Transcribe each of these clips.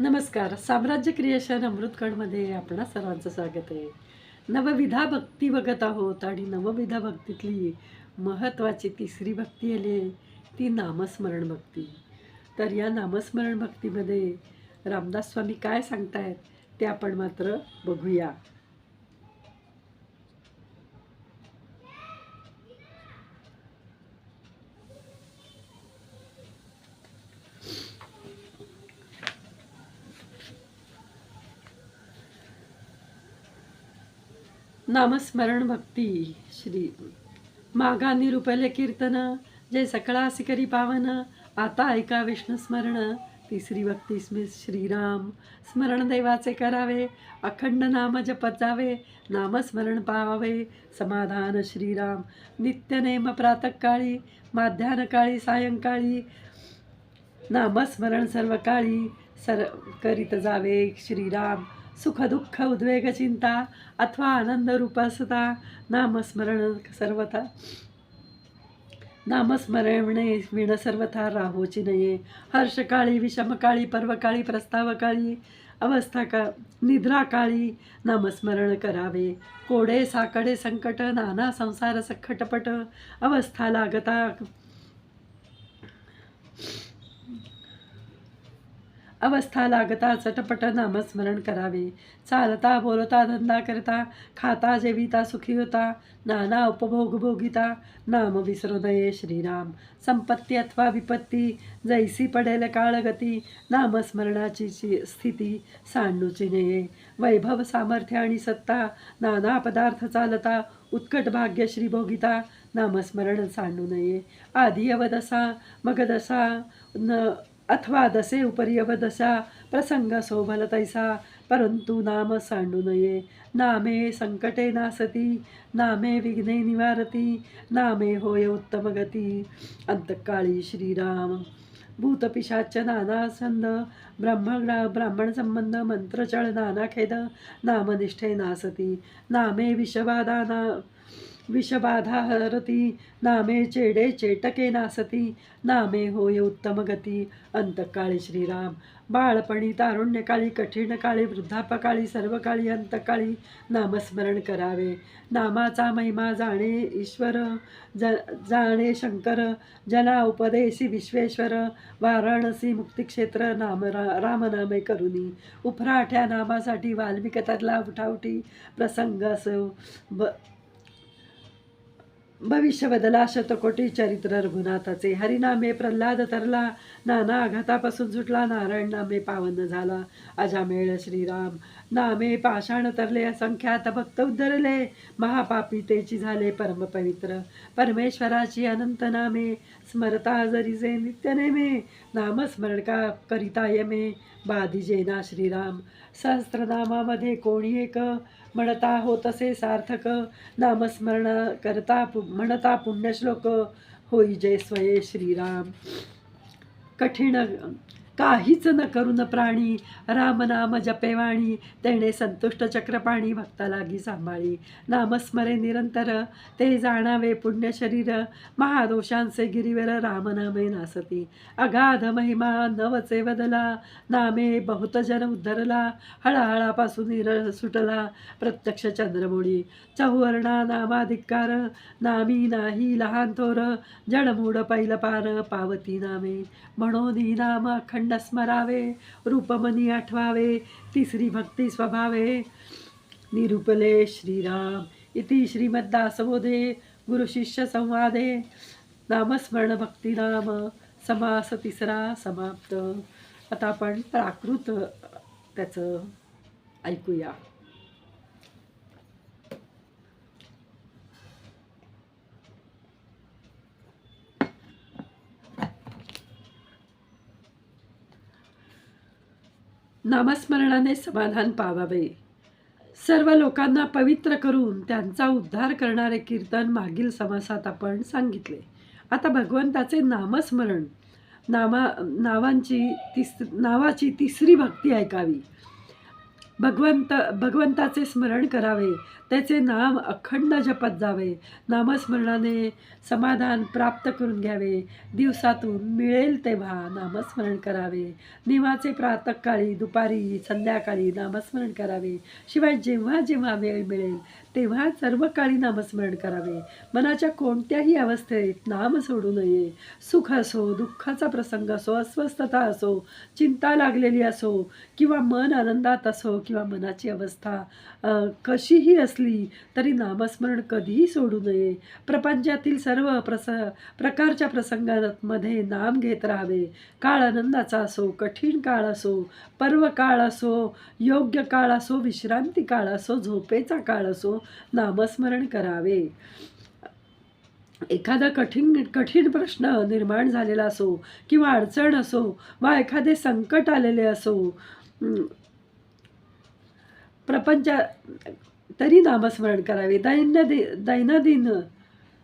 नमस्कार. साम्राज्य क्रिएशन अमृतकडमध्ये आपणा सर्वांचं स्वागत आहे. नवविधा भक्ती बघत आहोत आणि नवविधा भक्तीतली महत्त्वाची तिसरी भक्ती आली आहे ती नामस्मरण भक्ती. तर या नामस्मरण भक्तीमध्ये रामदास स्वामी काय सांगतायत ते आपण मात्र बघूया. नामस्मरण भक्ती श्री मागा निरुपले कीर्तन जय सकळासी करी पावन आता ऐका विष्णू स्मरण तिसरी भक्ती स्मि श्रीराम. स्मरण देवाचे करावे अखंड नाम जपत जावे नामस्मरण पावावे समाधान श्रीराम. नित्यनेम प्रातःकाळी माध्यानकाळी सायंकाळी नामस्मरण सर्व काळी सर करीत जावे श्रीराम. सुखदुःख उद्वेगचिंता उद्वेग चिंता अथवा आनंदरूपासता नामस्मरण सर्वथा. नामस्मरणे विण सर्वथा राहोची नये हर्षकाळी विषमकाळी पर्वकाळी प्रस्तावकाळी अवस्था का निद्राकाळी नामस्मरण करावे. कोडे साकडे संकट नाना संसार सखटपट अवस्था लागता अवस्था लागता चटपट नामस्मरण करावे. चालता बोलता धंदा करता खाता जेविता सुखी होता नाना उपभोग भोगिता नाम विसरू नये श्रीराम. संपत्ती अथवा विपत्ती जैसी पडेल काळगती नामस्मरणाची ची- स्थिती सांडूची नये. वैभव सामर्थ्य आणि सत्ता नाना पदार्थ चालता उत्कट भाग्य श्री भोगिता नामस्मरण सांडू नये. आधी अवदसा मगदसा न अथवा दसे उपर्यव अवदशा प्रसंग शोभल तैसा परंतु नाम सांडू नये नामे संकटे नासती नामे विघ्ने निवारती नामे होय उत्तम गती अंतकाळी श्रीराम। भूतपिशाच नाना संद ब्रह्मग्रा ब्राह्मण संबंध मंत्रचळ नाना खेद नामनिष्ठे नासती। नामे विषबाधा ना विषबाधा हरती नामे चेडे चेटके नासती नामे होय उत्तम गती अंतकाळी श्रीराम. बाळपणी तारुण्यकाळी कठीण काळी वृद्धापकाळी सर्व काळी अंतकाळी नामस्मरण करावे. नामाचा महिमा जाणे ईश्वर ज जाणे शंकर जना उपदेशी विश्वेश्वर वाराणसी मुक्तिक्षेत्र नाम रा रामनामे करुनी. उफराठ्या नामासाठी वाल्मिक तरला उठावटी प्रसंग असो ब भविष्य बदला शतकोटी चरित्र रघुनाथाचे. हरिनामे प्रल्हाद तरला नाना आघातापासून सुटला नारायण नामे पावन झाला. अजामेळ श्रीराम नामे पाषाण तरले असंख्यात भक्त उद्धरले. महापापी तेची झाले परमपवित्र परमेश्वराची अनंत नामे स्मरता जरीजे नित्यनेमे नामस्मरण का करिता यमे बाधिजेना श्रीराम. सहस्त्रनामामध्ये कोणी एक म्हणता होतसे सार्थक नामस्मरण करता पु म्हणता पुण्यश्लोक होई जय स्वये श्रीराम. कठीण काहीच न करून प्राणी रामनाम जपेवाणी तेणे संतुष्ट चक्रपाणी भक्ता लागी सांभाळी. नामस्मरे निरंतर ते जाणावे पुण्य शरीर महादोषांचे गिरीवर रामनामे नासती. अगाध महिमा नवचे बदला नामे बहुत जन उद्धरला हळाहळापासून निर सुटला प्रत्यक्ष चंद्रमुळी. चौवर्णा नामाधिकार नामी नाही लहान थोर जडमूड पैल पार पावती नामे. म्हणून नाम अखंड स्मरावे रूपमनी आठवावे तिसरी भक्ती स्वभावे. निरूपले श्रीराम इति श्रीमद्दासबोधे गुरुशिष्य संवादे. नामस्मरण भक्तिनाम समास तिसरा समाप्त. आता आपण प्राकृत त्याचं ऐकूया. नामस्मरणाने समाधान पावावे. सर्व लोकांना पवित्र करून त्यांचा उद्धार करणारे कीर्तन मागील समासात आपण सांगितले. आता भगवंताचे नामस्मरण. नामा नावांची तिस नावाची तिसरी भक्ती ऐकावी. भगवंत भगवंताचे स्मरण करावे. त्याचे नाम अखंड जपत जावे. नामस्मरणाने समाधान प्राप्त करून घ्यावे. दिवसातून मिळेल तेव्हा नामस्मरण करावे. निवाचे प्रातकाळी दुपारी संध्याकाळी नामस्मरण करावे. शिवाय जेव्हा जेव्हा वेळ मिळेल तेव्हा सर्व काळी नामस्मरण करावे. मनाच्या कोणत्याही अवस्थेत नाम सोडू नये. सुख असो दुःखाचा प्रसंग असो अस्वस्थता असो चिंता लागलेली असो किंवा मन आनंदात असो किंवा मनाची अवस्था कशीही असली तरी नामस्मरण कधीही सोडू नये. प्रपंचातील सर्व प्रस प्रकारच्या प्रसंगांमध्ये नाम घेत राहावे. काळ आनंदाचा असो कठीण काळ असो पर्व काळ असो योग्य काळ असो विश्रांती काळ असो झोपेचा काळ असो नामस्मरण करावे. एखादा कठीण कठीण प्रश्न निर्माण झालेला असो किंवा अडचण असो वा एखादे संकट आलेले असो प्रपंच तरी नामस्मरण करावे. दैनंदि दैनंदिन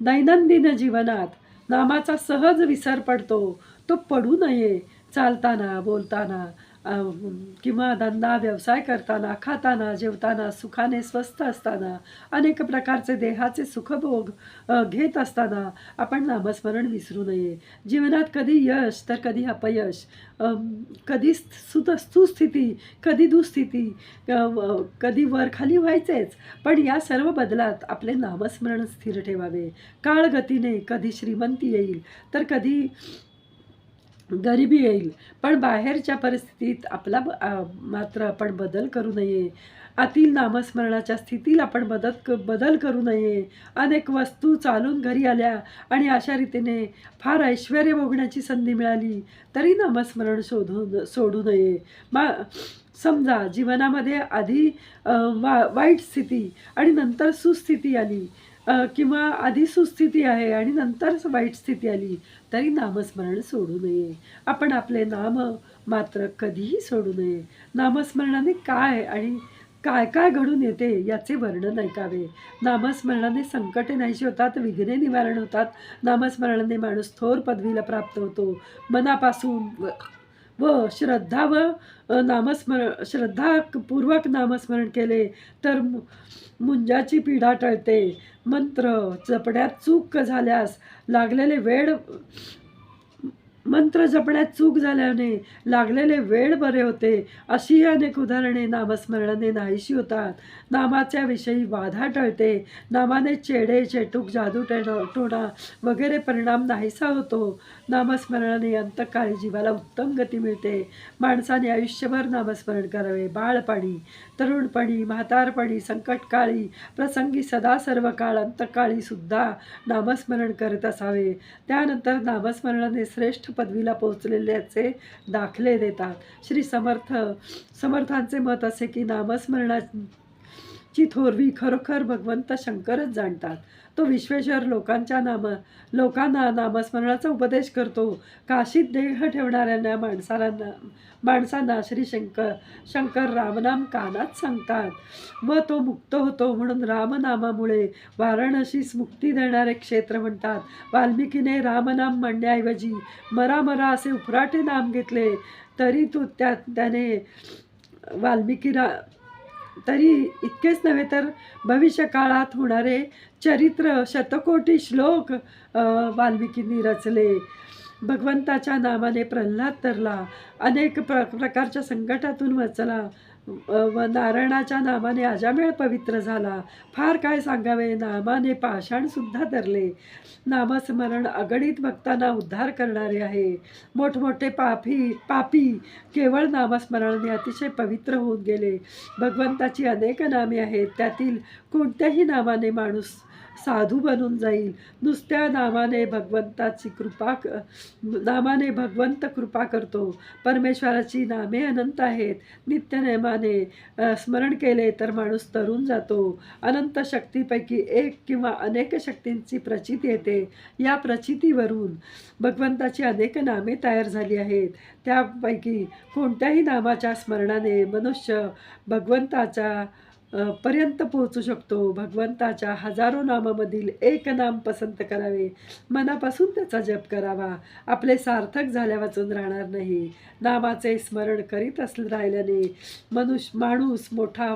दैनंदिन जीवनात नामाचा सहज विसर पडतो. तो पडू नये चालताना बोलताना. किंवा धंदा व्यवसाय करताना खाताना जेवताना सुखाने स्वस्थ असताना अनेक प्रकारचे देहाचे सुखभोग घेत असताना आपण नामस्मरण विसरू नये. जीवनात कधी यश तर कधी अपयश. कधी सुत सुस्थिती कधी दुस्थिती कधी वर खाली व्हायचेच. पण या सर्व बदलात आपले नामस्मरण स्थिर ठेवावे. काळ गतीने कधी श्रीमंती येईल तर कधी गरिबी येईल. पण बाहेरच्या परिस्थितीत आपला मात्र आपण बदल करू नये. आतील नामस्मरणाच्या स्थितीला आपण बदल क बदल करू नये. अनेक वस्तू चालून घरी आल्या आणि अशा रीतीने फार ऐश्वर भोगण्याची संधी मिळाली तरी नामस्मरण शोधून सोडू नये. मा समजा जीवनामध्ये आधी वा वाईट स्थिती आणि नंतर सुस्थिती आली. किंवा आधी सुस्थिती आहे आणि नंतर वाईट स्थिती आली तरी नामस्मरण सोडू नये. आपण आपले नाम मात्र कधीही सोडू नये. नामस्मरणाने काय आणि काय काय घडून येते याचे वर्णन ऐकावे. नामस्मरणाने संकटे नाहीशी होतात विघ्ने निवारण होतात. नामस्मरणाने माणूस थोर पदवीला प्राप्त होतो. मनापासून व श्रद्धा व नामस्मरण श्रद्धापूर्वक नामस्मरण केले तर मु- मुंजाची पीढा टळते. मंत्र चपड्यात चूक झाल्यास लागलेले वेळ मंत्र जपण्यात चूक झाल्याने लागलेले वेळ बरे होते. अशी अनेक उदाहरणे नामस्मरणाने नाहीशी होतात. नामाच्या विषयी बाधा टळते. नामाने चेडे चेटूक जादू टोणा वगैरे परिणाम नाहीसा होतो. नामस्मरणाने अंतकाळी जीवाला उत्तम गती मिळते. माणसाने आयुष्यभर नामस्मरण करावे. बाळपणी तरुणपणी म्हातारपणी संकटकाळी प्रसंगी सदा सर्व काळ अंतकाळी सुद्धा नामस्मरण करत असावे. त्यानंतर नामस्मरणाने श्रेष्ठ पदवीला पोहोचलेल्याचे दाखले देतात. श्री समर्थ समर्थांचे मत असे की नामस्मरणा ची थोरवी खरोखर भगवंत शंकरच जाणतात. तो विश्वेश्वर लोकांच्या नाम लोकांना नामस्मरणाचा उपदेश करतो. काशीत देह ठेवणाऱ्यांना माणसांना माणसांना श्री शंकर शंकर रामनाम कानात सांगतात. व तो मुक्त होतो म्हणून रामनामामुळे वाराणसीस मुक्ती देणारे क्षेत्र म्हणतात. वाल्मिकीने रामनाम म्हणण्याऐवजी मरा मरा असे उफराटे नाम घेतले. तरी तो त्या त्याने वाल्मिकी रा तरी इतकेच नव्हे तर भविष्यकाळात होणारे चरित्र शतकोटी श्लोक वाल्मिकींनी रचले. भगवंताच्या नामाने प्रल्हाद तरला अनेक प्र प्रकारच्या संकटातून वाचला. व नारायणाच्या नामाने अजामेळ पवित्र झाला. फार काय सांगावे? नामाने पाषाणसुद्धा धरले. नामस्मरण अगणित भक्तांना उद्धार करणारे आहे. मोठमोठे पापी पापी केवळ नामस्मरणाने अतिशय पवित्र होऊन गेले. भगवंताची अनेक नामे आहेत. त्यातील कोणत्याही नामाने माणूस साधू बनून जाईल. नुसत्या नामाने भगवंताची कृपा क- नामाने भगवंत कृपा करतो. परमेश्वराची नामे अनंत आहेत. नित्यनेमाने स्मरण केले तर माणूस तरुण जातो. अनंत शक्तीपैकी एक किंवा अनेक शक्तींची प्रचिती येते. या प्रचितीवरून भगवंताची अनेक नामे तयार झाली आहेत. त्यापैकी कोणत्याही नामाच्या स्मरणाने मनुष्य भगवंताच्या पर्यंत पोहोचू शकतो. भगवंताच्या हजारो नामामधील एक नाम पसंत करावे. मनापासून त्याचा जप करावा. आपले सार्थक झाल्या वाचून राहणार नाही. नामाचे स्मरण करीत अस राहिल्याने मनुष्य माणूस मोठा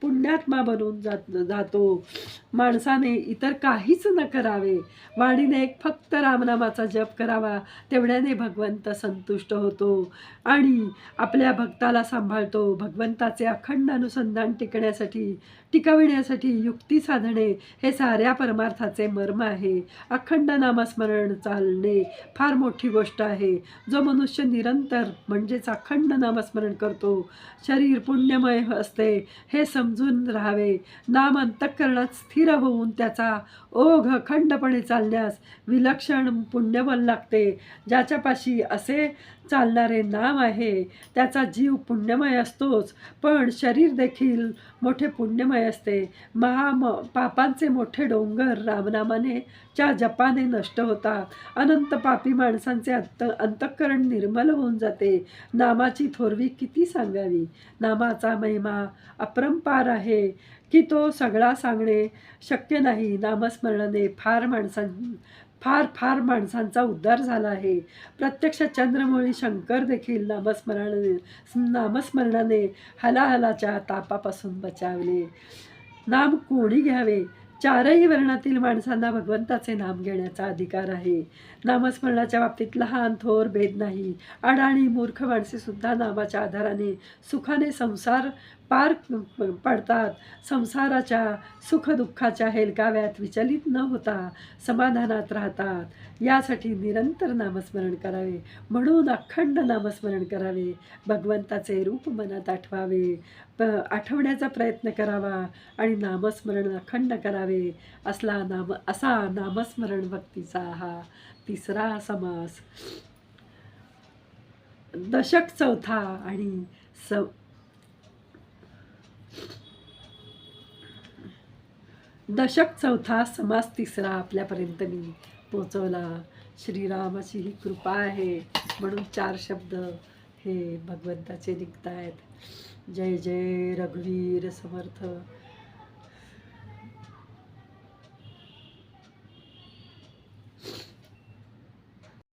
पुण्यात्मा बनून जात जातो. माणसाने इतर काहीच न करावे. वाणीने एक फक्त रामनामाचा जप करावा तेवढ्याने भगवंत संतुष्ट होतो. आणि आपल्या भक्ताला सांभाळतो. भगवंताचे अखंड अनुसंधान टिकण्यासाठी टिकविण्यासाठी युक्ती साधणे हे साऱ्या परमार्थाचे मर्म आहे. अखंड नामस्मरण चालणे फार मोठी गोष्ट आहे. जो मनुष्य निरंतर म्हणजेच अखंड नामस्मरण करतो शरीर पुण्यमय असते हे समजून राहावे. नाम अंतःकरणात स्थिर होऊन त्याचा ओघ अखंडपणे चालण्यास विलक्षण पुण्यबल लागते. ज्याच्यापाशी असे चालणारे नाम आहे. त्याचा जीव पुण्यमय असतोच. पण शरीर देखील मोठे पुण्यमय असते. महा म पापांचे मोठे डोंगर रामनामाने च्या जपाने नष्ट होतात अनंत पापी माणसांचे अंत अंतःकरण निर्मल होऊन जाते. नामाची थोरवी किती सांगावी? नामाचा महिमा अपरंपार आहे की तो सगळा सांगणे शक्य नाही. नामस्मरणाने फार माणसां फार फार माणसांचा उद्धार झाला आहे. प्रत्यक्ष चंद्रमुळी शंकर देखील नामस्मरणाने नामस्मरणाने हलाहलाच्या तापापासून बचावले. नाम कोणी घ्यावे? चारही वर्णातील माणसांना भगवंताचे नाम घेण्याचा अधिकार आहे. नामस्मरणाच्या बाबतीत लहान थोर भेद नाही. अडाणी मूर्ख माणसेसुद्धा नामाच्या आधाराने सुखाने संसार पार पडतात. संसाराच्या सुखदुःखाच्या हेलकाव्यात विचलित न होता समाधानात राहतात. यासाठी निरंतर नामस्मरण करावे. म्हणून अखंड नामस्मरण करावे. भगवंताचे रूप मनात आठवावे. प आठवण्याचा प्रयत्न करावा आणि नामस्मरण अखंड करावे. असला नाम असा नामस्मरण भक्तीचा हा तिसरा समास. दशक चौथा आणि स दशक चौथा समास तिसरा आपल्यापर्यंत मी पोचवला श्रीरामाची ही कृपा आहे म्हणून चार शब्द हे भगवंताचे निघत आहेत जय जय रघुवीर समर्थ.